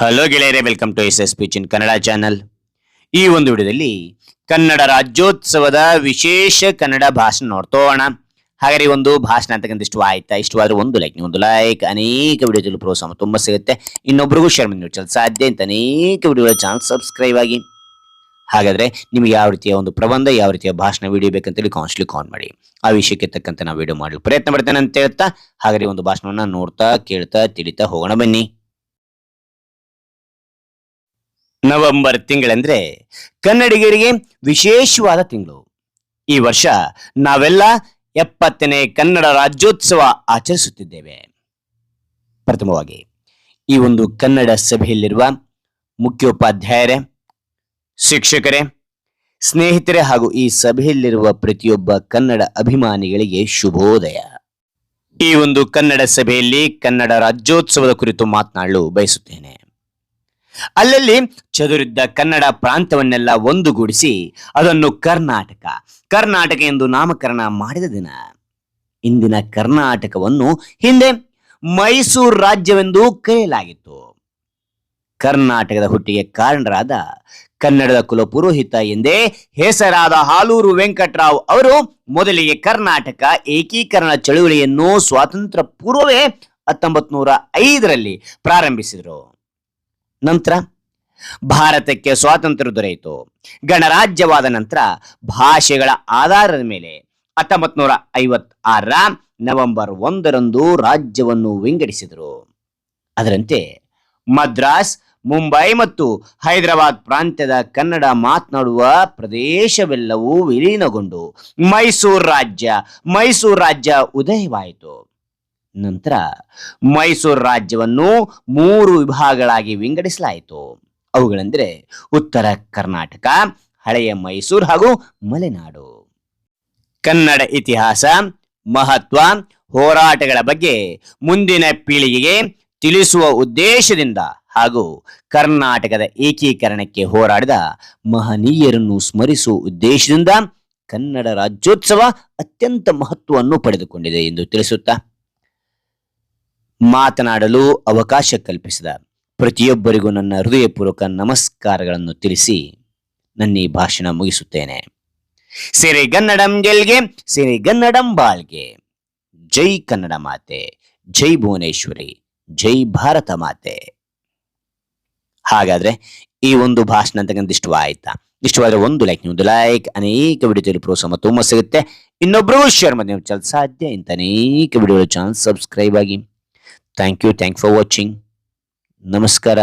Hello ಗೆಳೆಯರೇ welcome to S S pitch in Kannada channel ಈ ಒಂದು ವಿಡಿಯೋದಲ್ಲಿ ಕನ್ನಡ ರಾಜ್ಯೋತ್ಸವದ ವಿಶೇಷ ಕನ್ನಡ ಭಾಷಣ ನೋಡ್ತೋಣ. ಹಾಗಾದ್ರೆ ಒಂದು ಭಾಷಣ ಅಂತಕ್ಕಂಥ ಇಷ್ಟು ಆಯ್ತಾ ಇಷ್ಟವಾದ್ರೆ ಒಂದು ಲೈಕ್ ಒಂದು ಲೈಕ್ ಅನೇಕ ವಿಡಿಯೋದಲ್ಲಿ ಪ್ರೋತ್ಸಾಹ ತುಂಬ ಸಿಗುತ್ತೆ. ಇನ್ನೊಬ್ರಿಗೂ ಶೇರ್ ಮಾಡಿ ನೋಡಿ ಸಾಧ್ಯ ಅಂತ ಅನೇಕ ವಿಡಿಯೋಗಳ ಚಾನಲ್ ಸಬ್ಸ್ಕ್ರೈಬ್ ಆಗಿ. ಹಾಗಾದ್ರೆ ನಿಮ್ಗೆ ಯಾವ ರೀತಿಯ ಒಂದು ಪ್ರಬಂಧ, ಯಾವ ರೀತಿಯ ಭಾಷಣ ವಿಡಿಯೋ ಬೇಕಂತೇಳಿ ಕಾನ್ಸ್ಟ್ಲಿ ಕಾನ್ ಮಾಡಿ. ಆ ವಿಷಯಕ್ಕೆ ತಕ್ಕಂತೆ ನಾವು ವಿಡಿಯೋ ಮಾಡಲು ಪ್ರಯತ್ನ ಮಾಡ್ತೇನೆ ಅಂತ ಹೇಳ್ತಾ, ಹಾಗಾದ್ರೆ ಒಂದು ಭಾಷಣವನ್ನು ನೋಡ್ತಾ, ಕೇಳ್ತಾ, ತಿಳಿತಾ ಹೋಗೋಣ ಬನ್ನಿ. ನವೆಂಬರ್ ತಿಂಗಳೆಂದ್ರೆ ಕನ್ನಡಿಗರಿಗೆ ವಿಶೇಷವಾದ ತಿಂಗಳು. ಈ ವರ್ಷ ನಾವೆಲ್ಲ ಎಪ್ಪತ್ತನೇ ಕನ್ನಡ ರಾಜ್ಯೋತ್ಸವ ಆಚರಿಸುತ್ತಿದ್ದೇವೆ. ಪ್ರಥಮವಾಗಿ ಈ ಒಂದು ಕನ್ನಡ ಸಭೆಯಲ್ಲಿರುವ ಮುಖ್ಯೋಪಾಧ್ಯಾಯರೇ, ಶಿಕ್ಷಕರೇ, ಸ್ನೇಹಿತರೆ ಹಾಗೂ ಈ ಸಭೆಯಲ್ಲಿರುವ ಪ್ರತಿಯೊಬ್ಬ ಕನ್ನಡ ಅಭಿಮಾನಿಗಳಿಗೆ ಶುಭೋದಯ. ಈ ಒಂದು ಕನ್ನಡ ಸಭೆಯಲ್ಲಿ ಕನ್ನಡ ರಾಜ್ಯೋತ್ಸವದ ಕುರಿತು ಮಾತನಾಡಲು ಬಯಸುತ್ತೇನೆ. ಅಲ್ಲಲ್ಲಿ ಚದುರಿದ್ದ ಕನ್ನಡ ಪ್ರಾಂತವನ್ನೆಲ್ಲ ಒಂದುಗೂಡಿಸಿ ಅದನ್ನು ಕರ್ನಾಟಕ ಕರ್ನಾಟಕ ಎಂದು ನಾಮಕರಣ ಮಾಡಿದ ದಿನ. ಇಂದಿನ ಕರ್ನಾಟಕವನ್ನು ಹಿಂದೆ ಮೈಸೂರು ರಾಜ್ಯವೆಂದು ಕರೆಯಲಾಗಿತ್ತು. ಕರ್ನಾಟಕದ ಹುಟ್ಟಿಗೆ ಕಾರಣರಾದ ಕನ್ನಡದ ಕುಲಪುರೋಹಿತ ಎಂದೇ ಹೆಸರಾದ ಹಾಲೂರು ವೆಂಕಟರಾವ್ ಅವರು ಮೊದಲಿಗೆ ಕರ್ನಾಟಕ ಏಕೀಕರಣ ಚಳುವಳಿಯನ್ನು ಸ್ವಾತಂತ್ರ್ಯ ಪೂರ್ವವೇ ಹತ್ತೊಂಬತ್ ನೂರ ಐದರಲ್ಲಿ ಪ್ರಾರಂಭಿಸಿದರು. ನಂತರ ಭಾರತಕ್ಕೆ ಸ್ವಾತಂತ್ರ್ಯ ದೊರೆಯಿತು. ಗಣರಾಜ್ಯವಾದ ನಂತರ ಭಾಷೆಗಳ ಆಧಾರದ ಮೇಲೆ ಹತ್ತೊಂಬತ್ ನೂರ ಐವತ್ ಆರರ ನವೆಂಬರ್ ಒಂದರಂದು ರಾಜ್ಯವನ್ನು ವಿಂಗಡಿಸಿದರು. ಅದರಂತೆ ಮದ್ರಾಸ್, ಮುಂಬೈ ಮತ್ತು ಹೈದರಾಬಾದ್ ಪ್ರಾಂತ್ಯದ ಕನ್ನಡ ಮಾತನಾಡುವ ಪ್ರದೇಶವೆಲ್ಲವೂ ವಿಲೀನಗೊಂಡು ಮೈಸೂರು ರಾಜ್ಯ ಮೈಸೂರು ರಾಜ್ಯ ಉದಯವಾಯಿತು. ನಂತರ ಮೈಸೂರು ರಾಜ್ಯವನ್ನು ಮೂರು ವಿಭಾಗಗಳಾಗಿ ವಿಂಗಡಿಸಲಾಯಿತು. ಅವುಗಳೆಂದರೆ ಉತ್ತರ ಕರ್ನಾಟಕ, ಹಳೆಯ ಮೈಸೂರು ಹಾಗೂ ಮಲೆನಾಡು. ಕನ್ನಡ ಇತಿಹಾಸ, ಮಹತ್ವ, ಹೋರಾಟಗಳ ಬಗ್ಗೆ ಮುಂದಿನ ಪೀಳಿಗೆಗೆ ತಿಳಿಸುವ ಉದ್ದೇಶದಿಂದ ಹಾಗೂ ಕರ್ನಾಟಕದ ಏಕೀಕರಣಕ್ಕೆ ಹೋರಾಡಿದ ಮಹನೀಯರನ್ನು ಸ್ಮರಿಸುವ ಉದ್ದೇಶದಿಂದ ಕನ್ನಡ ರಾಜ್ಯೋತ್ಸವ ಅತ್ಯಂತ ಮಹತ್ವವನ್ನು ಪಡೆದುಕೊಂಡಿದೆ ಎಂದು ತಿಳಿಸುತ್ತಾ ಮಾತನಾಡಲು ಅವಕಾಶ ಕಲ್ಪಿಸಿದ ಪ್ರತಿಯೊಬ್ಬರಿಗೂ ನನ್ನ ಹೃದಯಪೂರ್ವಕ ನಮಸ್ಕಾರಗಳನ್ನು ತಿಳಿಸಿ ನನ್ನ ಈ ಭಾಷಣ ಮುಗಿಸುತ್ತೇನೆ. ಸಿರಿಗನ್ನಡಂ ಗೆಲ್ಗೆ ಸಿರಿಗನ್ನಡಂ ಬಾಳ್ಗೆ. ಜೈ ಕನ್ನಡ ಮಾತೆ, ಜೈ ಭುವನೇಶ್ವರಿ, ಜೈ ಭಾರತ ಮಾತೆ. ಹಾಗಾದ್ರೆ ಈ ಒಂದು ಭಾಷಣ ಅಂತಕ್ಕಂಥ ಇಷ್ಟವಾಯ್ತಾ? ಇಷ್ಟವಾದ್ರೆ ಒಂದು ಲೈಕ್ ಒಂದು ಲೈಕ್ ಅನೇಕ ವಿಡಿಯೋದಲ್ಲಿ ಪ್ರೋತ್ಸಾಹ ತುಂಬ ಸಿಗುತ್ತೆ. ಇನ್ನೊಬ್ರು ಶೇರ್ ಮಾಡಿ. ನೀವು ಚಲ್ ಸಾಧ್ಯ ಇಂಥ ಅನೇಕ ವಿಡಿಯೋ ಚಾನಲ್ ಸಬ್ಸ್ಕ್ರೈಬ್ ಆಗಿ. thank you thank for watching ನಮಸ್ಕಾರ